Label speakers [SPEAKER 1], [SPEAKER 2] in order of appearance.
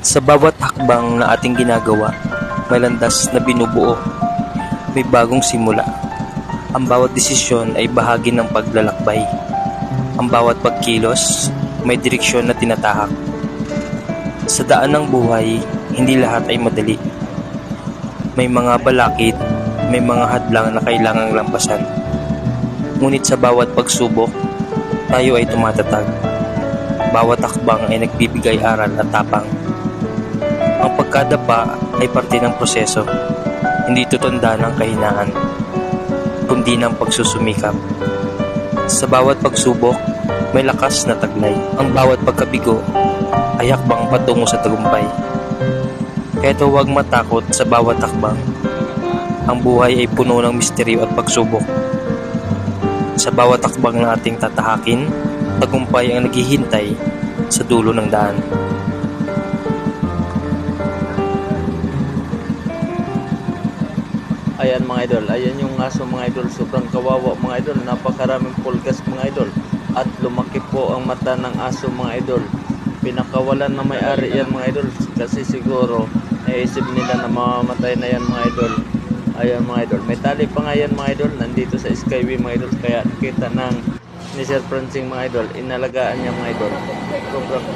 [SPEAKER 1] Sa bawat hakbang na ating ginagawa, may landas na binubuo. May bagong simula. Ang bawat desisyon ay bahagi ng paglalakbay. Ang bawat pagkilos, may direksyon na tinatahak. Sa daan ng buhay, hindi lahat ay madali. May mga balakid, may mga hadlang na kailangang lampasan. Ngunit sa bawat pagsubok, tayo ay tumatatag. Bawat hakbang ay nagbibigay aral at tapang. Ang pagkadapa ay parte ng proseso, hindi tutunda ng kahinaan, kundi ng pagsusumikap. Sa bawat pagsubok, may lakas na taglay. Ang bawat pagkabigo ay hakbang patungo sa tagumpay. Kaya huwag matakot sa bawat hakbang. Ang buhay ay puno ng misteryo at pagsubok. Sa bawat hakbang na ating tatahakin, tagumpay ang naghihintay sa dulo ng daan.
[SPEAKER 2] Ayan mga idol, ayan yung aso mga idol, sobrang kawawa mga idol, napakaraming pulgas mga idol. At lumaki po ang mata ng aso mga idol. Pinakawalan na may-ari yan mga idol kasi siguro naisip nila na mamamatay na yan mga idol. Ayan mga idol, may tali pa nga yan mga idol, nandito sa Skyway mga idol, kaya nakita ng ni Sir Francing mga idol, inalagaan niya mga idol. Sobrang